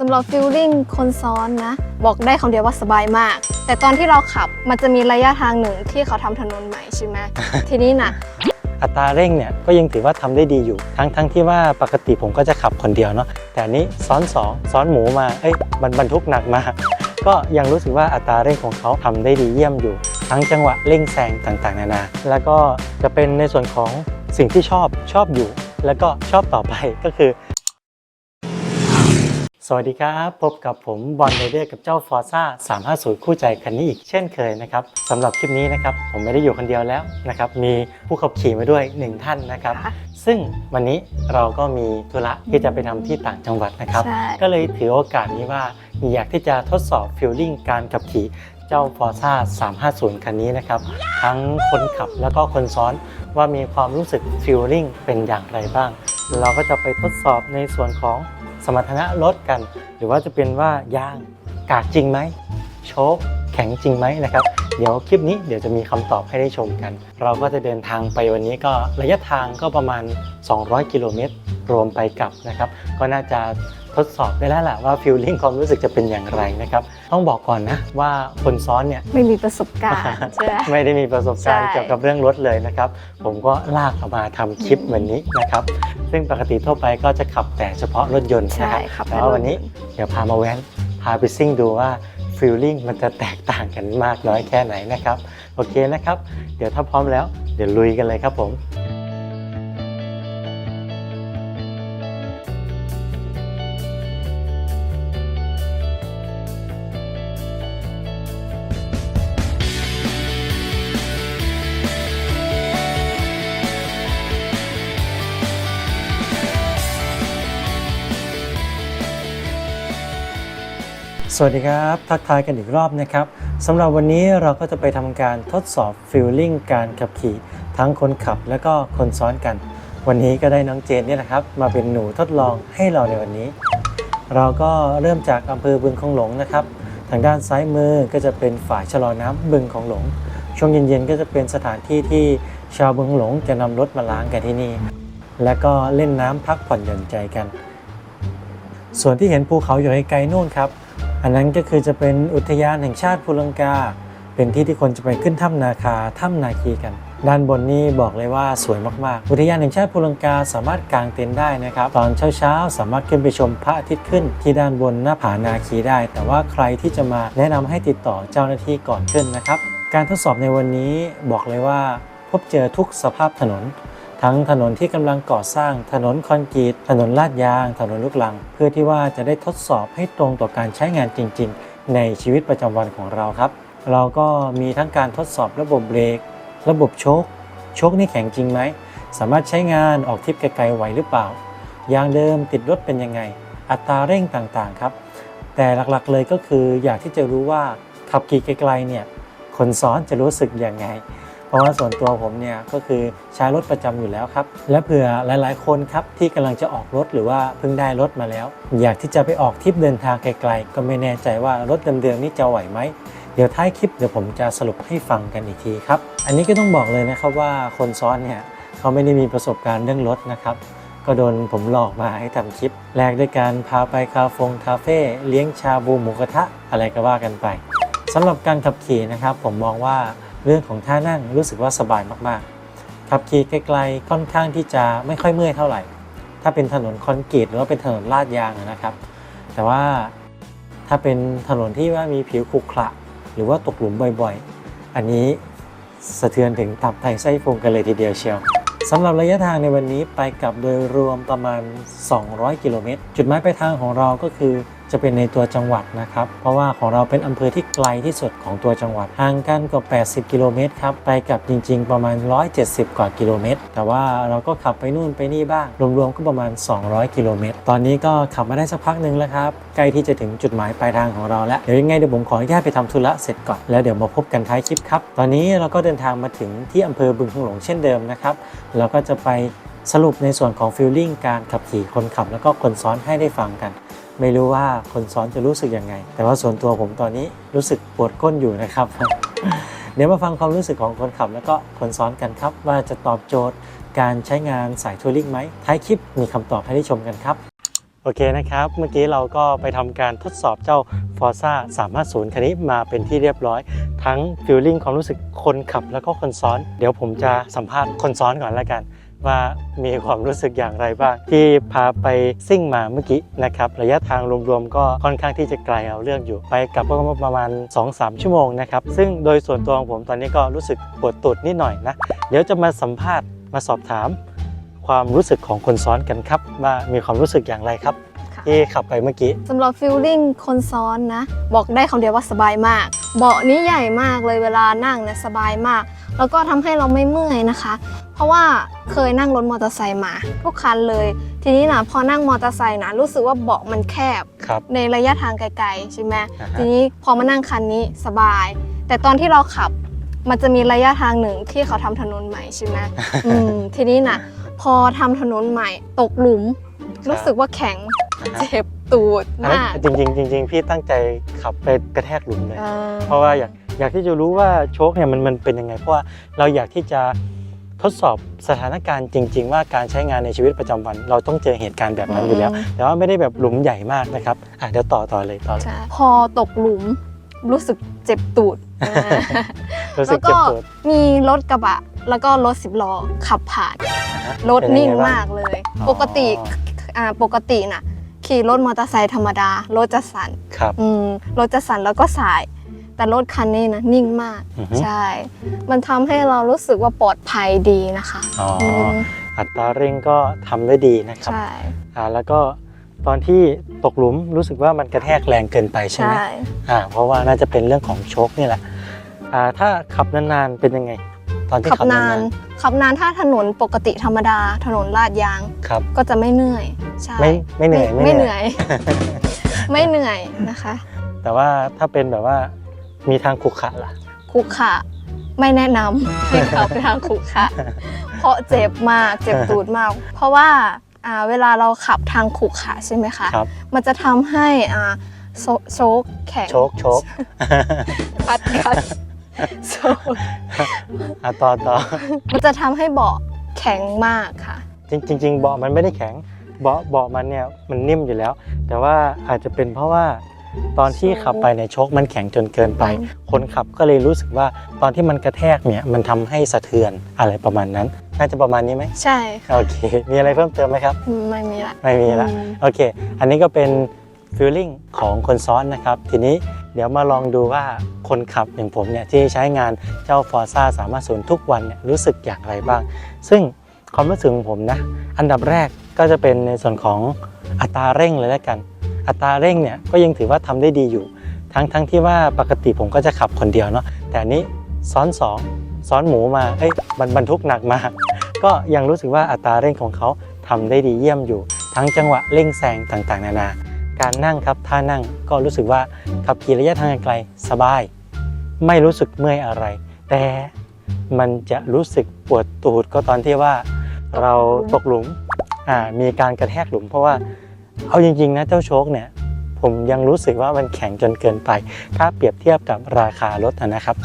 สำหรับฟิลลิ่งคนซ้อนนะ บอกได้คำเดียวว่าสบายมาก แต่ตอนที่เราขับมันจะมีระยะทางหนึ่งที่เขาทำถนนใหม่ใช่ไหม ทีนี้น่ะอัตราเร่งเนี่ยก็ยังถือว่าทำได้ดีอยู่ ทั้งทั้งที่ว่าปกติผมก็จะขับคนเดียวเนาะแต่อันนี้ซ้อนสองซ้อนหมูมาเอ้ยมันบรรทุกหนักมา ก็ยังรู้สึกว่าอัตราเร่งของเขาทำได้ดีเยี่ยมอยู่ ทั้งจังหวะเร่งแซงต่างๆ นานา แล้วก็จะเป็นในส่วนของสิ่งที่ชอบชอบอยู่ แล้วก็ชอบต่อไปก็คือ สวัสดีครับ พบกับผมบอลไ i เดอร์กับเจ้า Forza 350 คู่ใจคันนี้อีกเช่นเคยนะครับสำหรับคลิปนี้นะครับผมไม่ได้อยู่คนเดียวแล้วนะครับมีผู้ขับขี่มาด้วย 1 ท่านนะครับค่ะซึ่งวันนี้เราก็มีธุระที่จะไปทำที่ต่างจังหวัดนะครับ ใช่ ก็เลยถือโอกาสนี้ว่าอยากที่จะทดสอบฟิลลิ่งการขับขี่เจ้า Forza 350 คันนี้นะครับ ทั้งคนขับแล้วก็คนซ้อนว่ามีความรู้สึกฟิลลิ่งเป็นอย่างไรบ้าง เราก็จะไปทดสอบในส่วนของ สมรรถนะลดกัน หรือว่าจะเป็นว่ายางกากจริงไหมโชคแข็งจริงไหมนะครับ เดี๋ยวคลิปนี้เดี๋ยวจะมีคำตอบให้ได้ชมกัน เราก็จะเดินทางไปวันนี้ก็ระยะทางก็ประมาณ 200 กิโลเมตรรวมไปกลับนะครับ ก็น่าจะทดสอบได้แล้วแหละว่าฟิลลิ่งความรู้สึกจะเป็นอย่างไรนะครับ ต้องบอกก่อนนะว่าคนซ้อนเนี่ยไม่มีประสบการณ์ใช่ไหมไม่ได้มีประสบการณ์ใช่เกี่ยวกับเรื่องรถเลยนะครับ ผมก็ลากออกมาทำคลิปวันนี้นะครับ ซึ่งปกติทั่วไปก็จะขับแต่เฉพาะรถยนต์นะใช่ครับครับแต่ว่าวันนี้เดี๋ยวพามาแว้นพาไปซิ่งดูว่า ฟีลลิ่งมันจะแตกต่างกันมากน้อยแค่ไหนนะครับ โอเคนะครับ เดี๋ยวถ้าพร้อมแล้ว เดี๋ยวลุยกันเลยครับผม สวัสดีครับ ทักทายกันอีกรอบนะครับสำหรับวันนี้เราก็จะไปทำการทดสอบฟิลลิ่งการขับขี่ทั้งคนขับและก็คนซ้อนกัน วันนี้ก็ได้น้องเจนนี่ยนะครับ มาเป็นหนูทดลองให้เราในวันนี้ เราก็เริ่มจากอำเภอบึงของหลงนะครับ ทางด้านซ้ายมือก็จะเป็นฝ่ายชะลอน้ำบึงของหลง ช่วงเย็นๆก็จะเป็นสถานที่ที่ชาวบึงหลงจะนำรถมาล้างกันที่นี่ และก็เล่นน้ำพักผ่อนหย่อนใจกัน ส่วนที่เห็นภูเขาอยู่ไกลๆนู่นครับ อันนั้นก็คือจะเป็นอุทยานแห่งชาติภูลังกา เป็นที่ที่คนจะไปขึ้นถ้ำนาคาถ้ำนาคีกัน ด้านบนนี่บอกเลยว่าสวยมากๆ อุทยานแห่งชาติภูลังกาสามารถกางเต็นท์ได้นะครับ ตอนเช้าๆ สามารถขึ้นไปชมพระอาทิตย์ขึ้นที่ด้านบนหน้าผานาคีได้ แต่ว่าใครที่จะมาแนะนำให้ติดต่อเจ้าหน้าที่ก่อนขึ้นนะครับ การทดสอบในวันนี้บอกเลยว่าพบเจอทุกสภาพถนน ทั้งถนนที่กำลังก่อสร้าง ถนนคอนกรีต ถนนลาดยาง ถนนลูกลัง เพื่อที่ว่าจะได้ทดสอบให้ตรงต่อการใช้งานจริง ๆ ในชีวิตประจำวันของเราครับ เราก็มีทั้งการทดสอบระบบเบรก ระบบโชค โชคนี่แข็งจริงไหม สามารถใช้งานออกทริปไกลๆไหวหรือเปล่า ยางเดิมติดรถเป็นยังไง อัตราเร่งต่างๆครับ แต่หลักๆเลยก็คืออยากที่จะรู้ว่าขับขี่ไกลๆเนี่ยคนซ้อนจะรู้สึกยังไง ราะว่าส่วนตัวผมเนี่ยก็คือใช้รถประจำอยู่แล้วครับ และเผื่อหลาย ๆ คนครับที่กำลังจะออกรถหรือว่าเพิ่งได้รถมาแล้ว อยากที่จะไปออกทริปเดินทางไกล ๆ ก็ไม่แน่ใจว่ารถเดิมๆนี่จะไหวไหมเดี๋ยวท้ายคลิปเดี๋ยวผมจะสรุปให้ฟังกันอีกทีครับ อันนี้ก็ต้องบอกเลยนะครับว่าคนซ้อนเนี่ยเขาไม่ได้มีประสบการณ์เรื่องรถนะครับก็โดนผมหลอกมาให้ทำคลิป แรกด้วยการพาไปคาเฟงคาเฟ่เลี้ยงชาบูหมูกระทะอะไรก็ว่ากันไปสำหรับการขับขี่นะครับ ผมมองว่า เรื่องของท่านั่งรู้สึกว่าสบายมากๆ ขับขี่ไกลๆค่อนข้างที่จะไม่ค่อยเมื่อยเท่าไหร่ ถ้าเป็นถนนคอนกรีตหรือว่าเป็นถนนลาดยางนะครับ แต่ว่าถ้าเป็นถนนที่ว่ามีผิวขรุขระหรือว่าตกหลุมบ่อยๆ อันนี้สะเทือนถึงตับไตไส้พุงกันเลยทีเดียวเชียวสำหรับระยะทางในวันนี้ไปกลับโดยรวมประมาณ 200 กิโลเมตร จุดหมายปลายทางของเราก็คือ จะเป็นในตัวจังหวัดนะครับ เพราะว่าของเราเป็นอำเภอที่ไกลที่สุดของตัวจังหวัดห่างกันกว่า 80 กิโลเมตรครับไปกลับจริง ๆ ประมาณ 170 กว่ากิโลเมตร แต่ว่าเราก็ขับไปนู่นไปนี่บ้างรวมๆก็ประมาณ 200 กิโลเมตร ตอนนี้ก็ขับมาได้สักพักหนึ่งแล้วครับ ใกล้ที่จะถึงจุดหมายปลายทางของเราแล้ว เดี๋ยวยังไงเดี๋ยวผมขออนุญาตไปทำธุระเสร็จก่อน แล้วเดี๋ยวมาพบกันท้ายคลิปครับ ตอนนี้เราก็เดินทางมาถึงที่อำเภอบึงคงหลงเช่นเดิมนะครับ เราก็จะไปสรุปในส่วนของฟิลลิ่งการขับขี่คนขับ แล้วก็คนซ้อนให้ได้ฟังกัน ไม่รู้ว่าคนซ้อนจะรู้สึกยังไง แต่ว่าส่วนตัวผมตอนนี้รู้สึกปวดก้นอยู่นะครับ เดี๋ยวมาฟังความรู้สึกของคนขับ แล้วก็คนซ้อนกันครับ ว่าจะตอบโจทย์การใช้งานสายทัวริงไหมท้ายคลิปมีคำตอบให้ได้ชมกันครับโอเคนะครับ เมื่อกี้เราก็ไปทำการทดสอบเจ้า Forza 350คันนี้มาเป็นที่เรียบร้อย ทั้งฟิลลิ่งความรู้สึกคนขับแล้วก็คนซ้อน เดี๋ยวผมจะสัมภาษณ์คนซ้อนก่อนแล้วกัน ว่ามีความรู้สึกอย่างไรบ้าง ที่พาไปซิ่งมาเมื่อกี้นะครับ ระยะทางรวมๆก็ค่อนข้างที่จะไกลเอาเรื่องอยู่ ไปกลับก็ประมาณ 2-3 ชั่วโมงนะครับ ซึ่งโดยส่วนตัวของผมตอนนี้ก็รู้สึกปวดตูดนิดหน่อยนะ เดี๋ยวจะมาสัมภาษณ์มาสอบถาม ความรู้สึกของคนซ้อนกันครับ ว่ามีความรู้สึกอย่างไรครับค่ะที่ขับไปเมื่อกี้สำหรับฟิลลิ่งคนซ้อนนะ บอกได้คำเดียวว่าสบายมาก เบาะนี้ใหญ่มากเลยเวลานั่งเนี่ยสบายมาก แล้วก็ทำให้เราไม่เมื่อยนะคะ เพราะว่าเคยนั่งรถมอเตอร์ไซค์มาทุกคันเลย ทีนี้นะพอนั่งมอเตอร์ไซค์นะรู้สึกว่าเบาะมันแคบ ครับ ในระยะทางไกลๆใช่ไหมอ่าฮะ ทีนี้พอมานั่งคันนี้สบาย แต่ตอนที่เราขับมันจะมีระยะทางหนึ่งที่เขาทำถนนใหม่ใช่ไหมอืมทีนี้นะพอทำถนนใหม่ตกหลุม รู้สึกว่าแข็งนะฮะเจ็บตูดอันนั้นมากจริงๆจริงๆพี่ตั้งใจขับไปกระแทกหลุมเลยเออเพราะว่าอยากอยากที่จะรู้ว่าโชคเนี่ยมันมันเป็นยังไง เพราะว่าเราอยากที่จะ ทดสอบสถานการณ์จริง ๆ ว่าการใช้งานในชีวิตประจำวัน เราต้องเจอเหตุการณ์แบบนั้นอยู่แล้ว แต่ว่าไม่ได้แบบหลุมใหญ่มากนะครับอะเดี๋ยวต่อต่อเลยต่อเลยใช่พอตกหลุมรู้สึกเจ็บตูดอ่ารู้สึแล้กวเจ็ก็บปวดมีรถกระบะ แล้วก็รถสิบล้อขับผ่านนะฮะรถเป็นยันิ่งไบ้มากเลยอ๋อปกติอ่าปกติน่ะขี่รถมอเตอร์ไซค์ธรรมดารถจะสั่นครับอืมรถจะสั่นแล้วก็สาย แต่รถคันนี้นะนิ่งมาก อือฮึ ใช่ มันทำให้เรารู้สึกว่าปลอดภัยดีนะคะอ๋ออมอัตราเร่งก็ทำได้ดีนะครับ ใช่ อ่าแล้วก็ตอนที่ตกหลุมรู้สึกว่ามันกระแทกแรงเกินไปใช่ไหมใช่ อ่าเพราะว่าน่าจะเป็นเรื่องของโชคนี่แหละอ่าถ้าขับนานๆเป็นยังไง ตอนที่ขับขับนานานนขับนานถ้าถนนปกติธรรมดา ถนนลาดยางๆครับก็จะไม่เหนื่อย ใช่ ไม่ไม่เหนื่อยไม่เหนื่อย ไม่เหนื่อยนะคะ แต่ว่าถ้าเป็นแบบว่า มีทางขรุขระล่ะ คุกขะไม่แนะนำ ให้ขับทางคุกขะเพราะเจ็บมากเจ็บตูดมาก เพราะว่าอ่าเวลาเราขับทางขุกขะใช่ไหมคะครับมันจะทำให้อ่าโซโชกแข็งโชคโชคคัดคัดโชกอะต่อต่อมันจะทำให้เบาะแข็งมากค่ะ จริงจริงๆเบาะมันไม่ได้แข็งเบาะเบาะมันเนี่ยมันนิ่มอยู่แล้ว แต่ว่าอาจจะเป็นเพราะว่า ตอนที่ขับไปเนี่ยโชคมันแข็งจนเกินไป คนขับก็เลยรู้สึกว่าตอนที่มันกระแทกเนี่ยมันทำให้สะเทือนอะไรประมาณนั้น น่าจะประมาณนี้ไหมใช่โอเค มีอะไรเพิ่มเติมไหมครับ ไม่มีละไม่มีละอืมโอเค อันนี้ก็เป็นฟีลลิ่งของคนซ้อนนะครับ ทีนี้เดี๋ยวมาลองดูว่าคนขับอย่างผมเนี่ยที่ใช้งานเจ้า Forza 350ทุกวันเนี่ยรู้สึกอย่างไรบ้าง ซึ่งความรู้สึกของผมนะ อันดับแรกก็จะเป็นในส่วนของอัตราเร่งเลยแล้วกัน อัตราเร่งเนี่ยก็ยังถือว่าทำได้ดีอยู่ ทั้งทั้งที่ว่าปกติผมก็จะขับคนเดียวเนาะแต่อันนี้ซ้อนสองซ้อนหมูมาเอ้ยบรรบรรทุกหนักมา ก็ยังรู้สึกว่าอัตราเร่งของเขาทำได้ดีเยี่ยมอยู่ ทั้งจังหวะเร่งแซงต่างๆ นานา การนั่งครับท่านั่งก็รู้สึกว่าขับขี่ระยะทางไกลสบาย ไม่รู้สึกเมื่อยอะไร แต่มันจะรู้สึกปวดตูดก็ตอนที่ว่าเราตกหลุมอ่ามีการกระแทกหลุม เพราะว่า เอาจริงๆนะเจ้าโชคเนี่ยผมยังรู้สึกว่ามันแข็งจนเกินไป ถ้าเปรียบเทียบกับราคารถนะครับ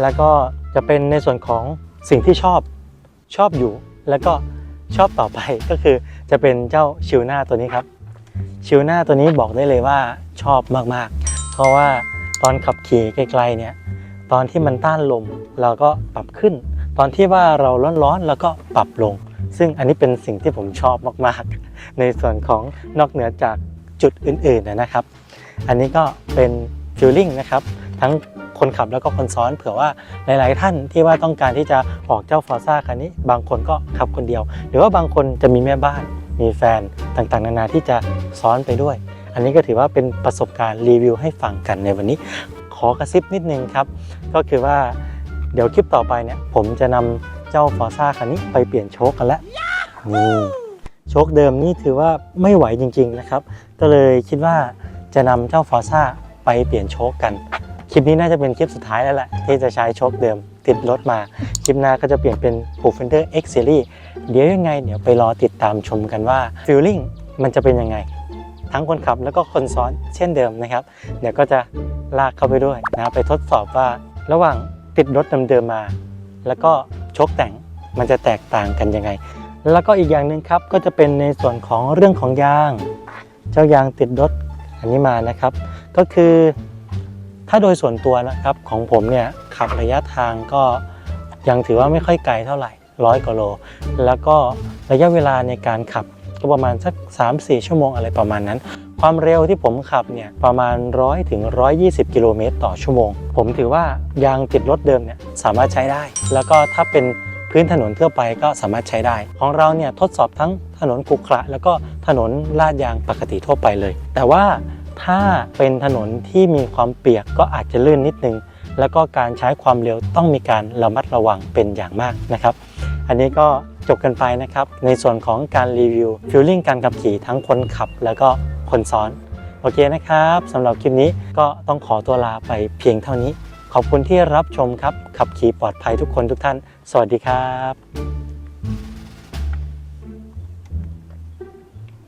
แล้วก็จะเป็นในส่วนของสิ่งที่ชอบชอบอยู่ แล้วก็ชอบต่อไปก็คือจะเป็นเจ้าชิวหน้าตัวนี้ครับชิวหน้าตัวนี้บอกได้เลยว่าชอบมากๆ เพราะว่าตอนขับขี่ไกลๆเนี่ยตอนที่มันต้านลมเราก็ปรับขึ้น ตอนที่ว่าเราร้อนๆเราก็ปรับลง ซึ่งอันนี้เป็นสิ่งที่ผมชอบมากๆ ในส่วนของนอกเหนือจากจุดอื่นๆนะครับ อันนี้ก็เป็นฟิลลิ่งนะครับ ทั้งคนขับแล้วก็คนซ้อนเผื่อว่าหลาย ๆ ท่านที่ว่าต้องการที่จะออกเจ้าฟอร์ซ่าคันนี้ บางคนก็ขับคนเดียว หรือว่าบางคนจะมีแม่บ้าน มีแฟนต่างๆ นานาที่จะซ้อนไปด้วย อันนี้ก็ถือว่าเป็นประสบการณ์รีวิวให้ฟังกันในวันนี้ ขอกระซิบนิดนึงครับ ก็คือว่า เดี๋ยวคลิปต่อไปเนี่ย ผมจะนำเจ้าฟอร์ซ่าคันนี้ไปเปลี่ยนโชคกันแล้วนี่โชคเดิมนี่ถือว่าไม่ไหวจริง ๆนะครับ ก็เลยคิดว่าจะนำเจ้าฟอร์ซ่าไปเปลี่ยนโชคกัน คลิปนี้น่าจะเป็นคลิปสุดท้ายแล้วแหละที่จะใช้โชคเดิมติดรถมา คลิปหน้าก็จะเปลี่ยนเป็น p r o f e n d e r X Series เดี๋ยวยังไงเดี๋ยวไปรอติดตามชมกันว่า Feeling มันจะเป็นยังไง ทั้งคนขับแล้วก็คนซ้อนเช่นเดิมนะครับ เดี๋ยวก็จะลากเข้าไปด้วยนะครับไปทดสอบว่าระหว่าง ติดรถเดิมๆมา แล้วก็ชคแต่งมันจะแตกต่างกันยังไง แล้วก็อีกอย่างหนึ่งครับก็จะเป็นในส่วนของเรื่องของยาง เจ้ายางติดรถอันนี้มานะครับ ก็คือถ้าโดยส่วนตัวนะครับของผมเนี่ยขับระยะทางก็ยังถือว่าไม่ค่อยไกลเท่าไหร่ร้อยกว่าโล แล้วก็ระยะเวลาในการขับก็ประมาณสัก 3-4 ชั่วโมงอะไรประมาณนั้น ความเร็วที่ผมขับเนี่ยประมาณ 100ถึง120 กิโลเมตรต่อชั่วโมง ผมถือว่ายางติดรถเดิมเนี่ยสามารถใช้ได้ แล้วก็ถ้าเป็นพื้นถนนทั่วไปก็สามารถใช้ได้ ของเราเนี่ยทดสอบทั้งถนนขรุขระแล้วก็ถนนลาดยางปกติทั่วไปเลย แต่ว่าถ้าเป็นถนนที่มีความเปียกก็อาจจะลื่นนิดนึง แล้วก็การใช้ความเร็วต้องมีการระมัดระวังเป็นอย่างมากนะครับ อันนี้ก็จบกันไปนะครับ ในส่วนของการรีวิวฟิลลิ่งการขับขี่ทั้งคนขับแล้วก็ คนซ้อน โอเคนะครับสำหรับคลิปนี้ก็ต้องขอตัวลาไปเพียงเท่านี้ ขอบคุณที่รับชมครับ ขับขี่ปลอดภัยทุกคนทุกท่าน สวัสดีครับ